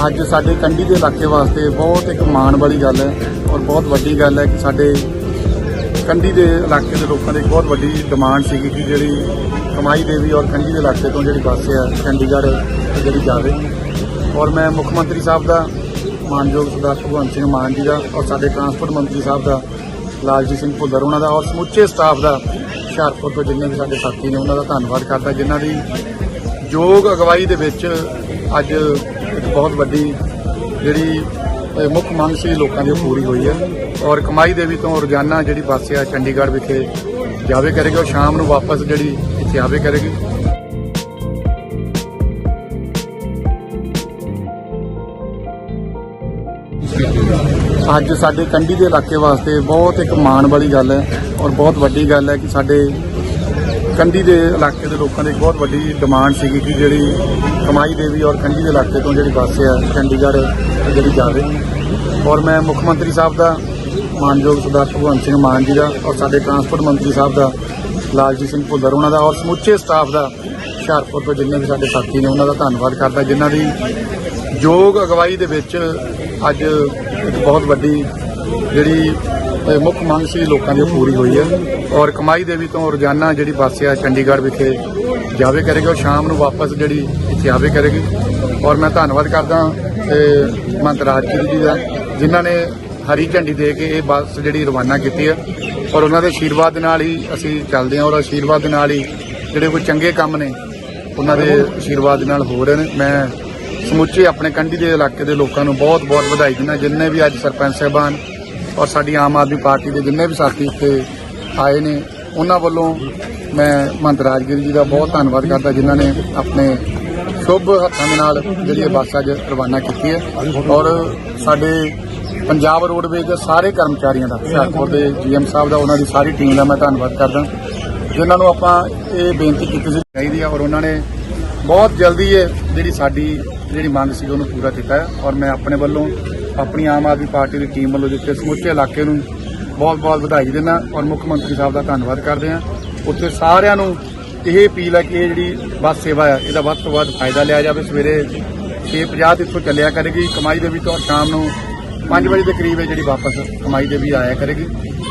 ਅੱਜ ਸਾਡੇ ਕੰਢੀ ਦੇ ਇਲਾਕੇ ਵਾਸਤੇ ਬਹੁਤ ਇੱਕ ਮਾਣ ਵਾਲੀ ਗੱਲ ਹੈ ਔਰ ਬਹੁਤ ਵੱਡੀ ਗੱਲ ਹੈ ਕਿ ਸਾਡੇ ਕੰਢੀ ਦੇ ਇਲਾਕੇ ਦੇ ਲੋਕਾਂ ਦੀ ਬਹੁਤ ਵੱਡੀ ਡਿਮਾਂਡ ਸੀਗੀ ਕਿ ਜਿਹੜੀ ਕਮਾਈ ਦੇਵੀ ਔਰ ਕੰਢੀ ਦੇ ਇਲਾਕੇ ਤੋਂ ਜਿਹੜੀ ਬੱਸ ਹੈ, ਚੰਡੀਗੜ੍ਹ ਜਿਹੜੀ ਜਾਵੇ ਔਰ ਮੈਂ ਮੁੱਖ ਮੰਤਰੀ ਸਾਹਿਬ ਦਾ ਮਾਨਯੋਗ ਸਰਦਾਰ ਭਗਵੰਤ ਸਿੰਘ ਮਾਨ ਜੀ ਦਾ ਔਰ ਸਾਡੇ ਟਰਾਂਸਪੋਰਟ ਮੰਤਰੀ ਸਾਹਿਬ ਦਾ ਲਾਲਜੀਤ ਸਿੰਘ ਭੁੱਲਰ, ਉਹਨਾਂ ਦਾ ਔਰ ਸਮੁੱਚੇ ਸਟਾਫ ਦਾ ਹੁਸ਼ਿਆਰਪੁਰ ਤੋਂ ਜਿੰਨੇ ਵੀ ਸਾਡੇ ਸਾਥੀ ਨੇ, ਉਹਨਾਂ ਦਾ ਧੰਨਵਾਦ ਕਰਦਾ, ਜਿਨ੍ਹਾਂ ਦੀ ਯੋਗ ਅਗਵਾਈ ਦੇ ਵਿੱਚ ਅੱਜ ਇੱਕ ਬਹੁਤ ਵੱਡੀ ਜਿਹੜੀ ਮੁੱਖ ਮੰਗ ਸੀ ਲੋਕਾਂ ਦੀ ਉਹ ਪੂਰੀ ਹੋਈ ਹੈ। ਔਰ ਕਮਾਈ ਦੇਵੀ ਤੋਂ ਰੋਜ਼ਾਨਾ ਜਿਹੜੀ ਬੱਸ ਆ ਚੰਡੀਗੜ੍ਹ ਵਿਖੇ ਜਾਵੇ ਕਰੇਗੀ ਔਰ ਸ਼ਾਮ ਨੂੰ ਵਾਪਸ ਜਿਹੜੀ ਇੱਥੇ ਆਵੇ ਕਰੇਗੀ। ਅੱਜ ਸਾਡੇ ਕੰਢੀ ਦੇ ਇਲਾਕੇ ਵਾਸਤੇ ਬਹੁਤ ਇੱਕ ਮਾਣ ਵਾਲੀ ਗੱਲ ਹੈ ਔਰ ਬਹੁਤ ਵੱਡੀ ਗੱਲ ਹੈ ਕਿ ਸਾਡੇ ਕੰਢੀ ਦੇ ਇਲਾਕੇ ਦੇ ਲੋਕਾਂ ਦੀ ਬਹੁਤ ਵੱਡੀ ਡਿਮਾਂਡ ਸੀਗੀ ਕਿ ਜਿਹੜੀ ਕਮਾਈ ਦੇਵੀ ਔਰ ਕੰਢੀ ਦੇ ਇਲਾਕੇ ਤੋਂ ਜਿਹੜੀ ਬੱਸ ਹੈ, ਚੰਡੀਗੜ੍ਹ ਤੇ ਜਿਹੜੀ ਜਾਵੇ ਔਰ ਮੈਂ ਮੁੱਖ ਮੰਤਰੀ ਸਾਹਿਬ ਦਾ ਮਾਨਯੋਗ ਸਰਦਾਰ ਭਗਵੰਤ ਸਿੰਘ ਮਾਨ ਜੀ ਦਾ ਔਰ ਸਾਡੇ ਟਰਾਂਸਪੋਰਟ ਮੰਤਰੀ ਸਾਹਿਬ ਦਾ ਲਾਲਜੀਤ ਸਿੰਘ ਭੁੱਲਰ ਉਹਨਾਂ ਦਾ ਔਰ ਸਮੁੱਚੇ ਸਟਾਫ ਦਾ ਹੁਸ਼ਿਆਰਪੁਰ ਤੋਂ ਜਿੰਨੇ ਵੀ ਸਾਡੇ ਸਾਥੀ ਨੇ ਉਹਨਾਂ ਦਾ ਧੰਨਵਾਦ ਕਰਦਾ, ਜਿਨ੍ਹਾਂ ਦੀ ਯੋਗ ਅਗਵਾਈ ਦੇ ਵਿੱਚ ਅੱਜ ਇੱਕ ਬਹੁਤ ਵੱਡੀ ਜਿਹੜੀ ਮੁੱਖ ਮੰਗ ਸੀ ਲੋਕਾਂ ਦੀ ਪੂਰੀ ਹੋਈ ਹੈ। ਔਰ ਕਮਾਈ ਦੇਵੀ ਤੋਂ ਰੋਜ਼ਾਨਾ ਜਿਹੜੀ ਬੱਸ ਆ ਚੰਡੀਗੜ੍ਹ ਵਿਖੇ ਜਾਵੇ ਕਰੇਗੀ ਔਰ ਸ਼ਾਮ ਨੂੰ ਵਾਪਸ ਜਿਹੜੀ ਇੱਥੇ ਆਵੇ ਕਰੇਗੀ। ਔਰ ਮੈਂ ਧੰਨਵਾਦ ਕਰਦਾ ਅ, ਮੰਤ ਜੀ ਦਾ ਜਿਨ੍ਹਾਂ ਨੇ ਹਰੀ ਝੰਡੀ ਦੇ ਕੇ ਇਹ ਬੱਸ ਜਿਹੜੀ ਰਵਾਨਾ ਕੀਤੀ ਹੈ। ਔਰ ਉਹਨਾਂ ਦੇ ਆਸ਼ੀਰਵਾਦ ਦੇ ਨਾਲ ਹੀ ਅਸੀਂ ਚੱਲਦੇ ਹਾਂ ਔਰ ਆਸ਼ੀਰਵਾਦ ਦੇ ਨਾਲ ਹੀ ਜਿਹੜੇ ਕੋਈ ਚੰਗੇ ਕੰਮ ਨੇ ਉਹਨਾਂ ਦੇ ਆਸ਼ੀਰਵਾਦ ਦੇ ਨਾਲ ਹੋ ਰਹੇ ਨੇ। ਮੈਂ ਸਮੁੱਚੇ ਆਪਣੇ ਕੰਢੀ ਦੇ ਇਲਾਕੇ ਦੇ ਲੋਕਾਂ ਨੂੰ ਬਹੁਤ ਬਹੁਤ ਵਧਾਈ ਦਿੰਦਾ। ਜਿੰਨੇ ਵੀ ਅੱਜ ਸਰਪੰਚ ਸਾਹਿਬਾਨ ਔਰ ਸਾਡੀ ਆਮ ਆਦਮੀ ਪਾਰਟੀ ਦੇ ਜਿੰਨੇ ਵੀ ਸਾਥੀ ਇੱਥੇ ਆਏ ਨੇ, ਉਹਨਾਂ ਵੱਲੋਂ ਮੈਂ ਮੰਤ ਰਾਜਗੀਰ ਜੀ ਦਾ ਬਹੁਤ ਧੰਨਵਾਦ ਕਰਦਾ, ਜਿਨ੍ਹਾਂ ਨੇ ਆਪਣੇ ਸ਼ੁਭ ਹੱਥਾਂ ਦੇ ਨਾਲ ਜਿਹੜੀ ਇਹ ਬੱਸ ਅੱਜ ਰਵਾਨਾ ਕੀਤੀ ਹੈ। ਔਰ ਸਾਡੇ ਪੰਜਾਬ ਰੋਡਵੇਜ਼ ਦੇ ਸਾਰੇ ਕਰਮਚਾਰੀਆਂ ਦਾ, ਹੁਸ਼ਿਆਰਪੁਰ ਦੇ ਜੀਐਮ ਸਾਹਿਬ ਦਾ, ਉਹਨਾਂ ਦੀ ਸਾਰੀ ਟੀਮ ਦਾ ਮੈਂ ਧੰਨਵਾਦ ਕਰਦਾ। ਜਿਨ੍ਹਾਂ ਨੂੰ ਆਪਾਂ ਇਹ ਬੇਨਤੀ ਕੀਤੀ ਸੀ, ਚਾਹੀਦੀ ਆ ਔਰ ਉਹਨਾਂ ਨੇ ਬਹੁਤ ਜਲਦੀ ਇਹ ਜਿਹੜੀ ਸਾਡੀ ਜਿਹੜੀ ਮੰਗ ਸੀ ਉਹਨੂੰ ਪੂਰਾ ਕੀਤਾ ਹੈ ਔਰ ਮੈਂ ਆਪਣੇ ਵੱਲੋਂ ਆਪਣੀ ਆਮ ਆਦਮੀ ਪਾਰਟੀ ਦੀ ਟੀਮ ਵੱਲੋਂ ਦਿੱਤੇ ਸਮੁੱਚੇ ਇਲਾਕੇ ਨੂੰ ਬਹੁਤ ਬਹੁਤ ਵਧਾਈ ਦਿੰਦਾ ਔਰ ਮੁੱਖ ਮੰਤਰੀ ਸਾਹਿਬ ਦਾ ਧੰਨਵਾਦ ਕਰਦੇ ਹਾਂ। ਉੱਥੇ ਸਾਰਿਆਂ ਨੂੰ ਇਹ ਅਪੀਲ ਹੈ ਕਿ ਇਹ ਜਿਹੜੀ ਬੱਸ ਸੇਵਾ ਹੈ ਇਹਦਾ ਵੱਧ ਤੋਂ ਵੱਧ ਫਾਇਦਾ ਲਿਆ ਜਾਵੇ। ਸਵੇਰੇ 6:50 ਤੇ ਇੱਥੋਂ ਚੱਲਿਆ ਕਰੇਗੀ ਕਮਾਈ ਦੇ ਵੀ ਤੋਂ ਸ਼ਾਮ ਨੂੰ 5 ਵਜੇ ਦੇ ਕਰੀਬ ਇਹ ਜਿਹੜੀ ਵਾਪਸ ਕਮਾਈ ਦੇ ਵੀ ਆਇਆ ਕਰੇਗੀ।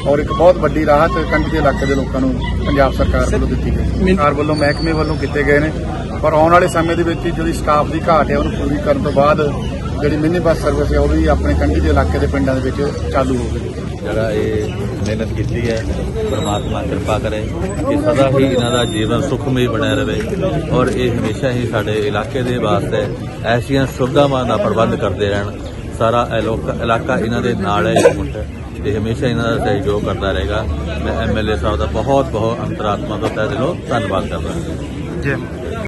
ਔਰ ਇੱਕ ਬਹੁਤ ਵੱਡੀ ਰਾਹਤ ਕੰਢੀ ਦੇ ਇਲਾਕੇ ਦੇ ਲੋਕਾਂ ਨੂੰ ਪੰਜਾਬ ਸਰਕਾਰ ਵੱਲੋਂ ਦਿੱਤੀ ਗਈ। ਸਰਕਾਰ ਵੱਲੋਂ ਮਹਿਕਮੇ ਵੱਲੋਂ ਕੀਤੇ ਗਏ ਨੇ। ਪਰ ਆਉਣ ਵਾਲੇ ਸਮੇਂ ਦੇ ਵਿੱਚ ਜਿਹੜੀ ਸਟਾਫ ਦੀ ਘਾਟ ਹੈ ਉਹਨੂੰ ਪੂਰੀ ਕਰਨ ਤੋਂ ਬਾਅਦ ਜਿਹੜੀ ਮਿੰਨੀ ਬੱਸ ਸਰਵਿਸ ਹੈ ਉਹ ਵੀ ਆਪਣੇ ਕੰਢੀ ਦੇ ਇਲਾਕੇ ਦੇ ਪਿੰਡਾਂ ਦੇ ਵਿੱਚ ਚਾਲੂ ਹੋਵੇਗੀ ਜਿਹੜਾ ਇਹ ਮਿਹਨਤ ਕੀਤੀ ਹੈ ਪਰਮਾਤਮਾ ਕਿਰਪਾ ਕਰੇ ਕਿ ਸਦਾ ਹੀ ਇਹਨਾਂ ਦਾ ਜੀਵਨ ਸੁਖਮਈ ਬਣਿਆ ਰਵੇ ਔਰ ਇਹ ਹਮੇਸ਼ਾ ਹੀ ਸਾਡੇ ਇਲਾਕੇ ਦੇ ਵਾਸਤੇ ਐਸੀਆਂ ਸੁਵਿਧਾਵਾਂ ਦਾ ਪ੍ਰਬੰਧ ਕਰਦੇ ਰਹਿਣ। ਸਾਰਾ ਇਹ ਲੋਕ ਇਲਾਕਾ ਇਹਨਾਂ ਦੇ ਨਾਲ ਹੈ ਤੇ ਹਮੇਸ਼ਾ ਇਹਨਾਂ ਦਾ ਸਹਿਯੋਗ ਕਰਦਾ ਰਹੇਗਾ। ਮੈਂ ਐਮਐਲਏ ਸਾਹਿਬ ਦਾ ਬਹੁਤ ਬਹੁਤ ਅੰਤਰਾਤਮਾ ਤੋਂ ਤਹਿ ਦਿਲੋਂ ਧੰਨਵਾਦ ਕਰਦਾ ਹਾਂ। ਜੈ।